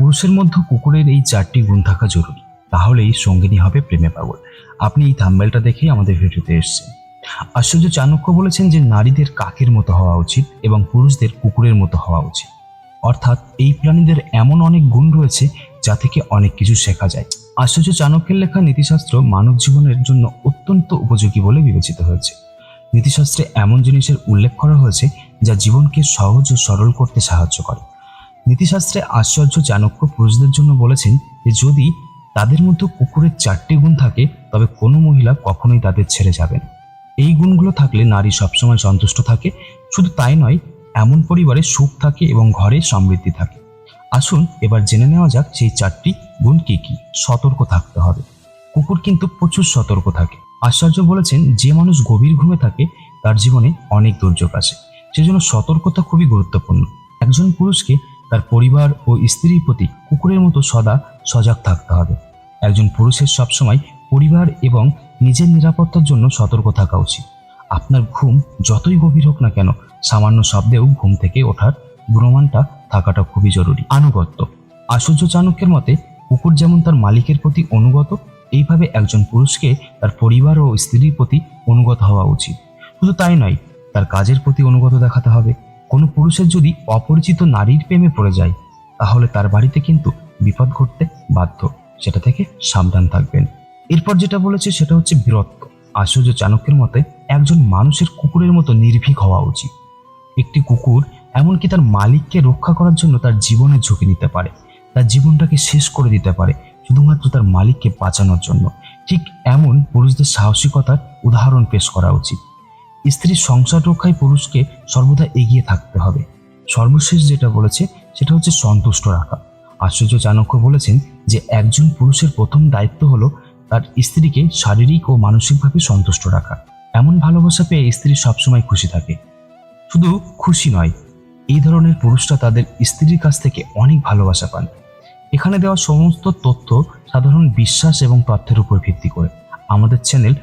পুরুষের মধ্যে কুকুরের এই চারটি গুণ থাকা জরুরি। তাহলেই সঙ্গিনী হবে প্রেমে পাগল। আপনি এই থাম্বেলটা দেখেই আমাদের ভিডিওতে এসেছেন। আশ্চর্য চাণক্য বলেছেন যে নারীদের কাকের মতো হওয়া উচিত এবং পুরুষদের কুকুরের মতো হওয়া উচিত। অর্থাৎ এই প্রাণীদের এমন অনেক গুণ রয়েছে যা থেকে অনেক কিছু শেখা যায়। আশ্চর্য চাণক্যের লেখা নীতিশাস্ত্র মানব জীবনের জন্য অত্যন্ত উপযোগী বলে বিবেচিত হয়েছে। নীতিশাস্ত্রে এমন জিনিসের উল্লেখ করা হয়েছে যা জীবনকে সহজ ও সরল করতে সাহায্য করে। নীতিশাস্ত্রে আশ্চর্য চাণক্য পুরুষদের জন্য বলেছেন যে যদি তাদের মধ্যে কুকুরের চারটি গুণ থাকে, তবে কোনো মহিলা কখনোই তাদের ছেড়ে যাবেন এই গুণগুলো থাকলে নারী সবসময় সন্তুষ্ট থাকে। শুধু তাই নয়, এমন পরিবারে সুখ থাকে এবং ঘরে সমৃদ্ধি থাকে। আসুন এবার জেনে নেওয়া যাক সেই চারটি গুণ কি কি। সতর্ক থাকতে হবে। কুকুর কিন্তু প্রচুর সতর্ক থাকে। আশ্চর্য বলেছেন, যে মানুষ গভীর ঘুমে থাকে, তার জীবনে অনেক দুর্যোগ আসে। সেজন্য সতর্কতা খুবই গুরুত্বপূর্ণ। একজন পুরুষকে তার পরিবার ও স্ত্রীর প্রতি কুকুরের মতো সদা সজাগ থাকতে হবে। একজন পুরুষের সবসময় পরিবার এবং নিজের নিরাপত্তার জন্য সতর্ক থাকা উচিত। আপনার ঘুম যতই গভীর হোক না কেন, সামান্য শব্দেও ঘুম থেকে ওঠার গুণমানটা থাকাটা খুবই জরুরি। আনুগত্য। আশ্চর্য চাণক্যের মতে, কুকুর যেমন তার মালিকের প্রতি অনুগত, এইভাবে একজন পুরুষকে তার পরিবার ও স্ত্রীর প্রতি অনুগত হওয়া উচিত। শুধু তাই নয়, তার কাজের প্রতি অনুগত দেখাতে হবে। কোনো পুরুষের যদি অপরিচিত নারীর প্রেমে পড়ে যায়, তাহলে তার বাড়িতে কিন্তু বিপদ ঘটতে বাধ্য। সেটা থেকে সাবধান থাকবেন। এরপর যেটা বলেছে সেটা হচ্ছে বীরত্ব। আশ্চর্য চাণক্যের মতে একজন মানুষের কুকুরের মতো নির্ভীক হওয়া উচিত। একটি কুকুর এমনকি তার মালিককে রক্ষা করার জন্য তার জীবনের ঝুঁকি নিতে পারে। তার জীবনটাকে শেষ করে দিতে পারে, শুধুমাত্র তার মালিককে বাঁচানোর জন্য। ঠিক এমন পুরুষদের সাহসিকতার উদাহরণ পেশ করা উচিত। স্ত্রীর সংসার রক্ষায় পুরুষকে সর্বদা এগিয়ে থাকতে হবে। সর্বশেষ যেটা বলেছে, সেটা হচ্ছে সন্তুষ্ট রাখা। আশ্চর্য চাণক্য বলেছেন যে, একজন পুরুষের প্রথম দায়িত্ব হলো তার স্ত্রীকে শারীরিক ও মানসিকভাবে সন্তুষ্ট রাখা। এমন ভালোবাসা পেয়ে স্ত্রী সবসময় খুশি থাকে। শুধু খুশি নয়, এই ধরনের পুরুষরা তাদের স্ত্রীর কাছ থেকে অনেক ভালোবাসা পান। এখানে দেওয়া সমস্ত তথ্য সাধারণ বিশ্বাস এবং তথ্যের উপর ভিত্তি করে। আমাদের চ্যানেল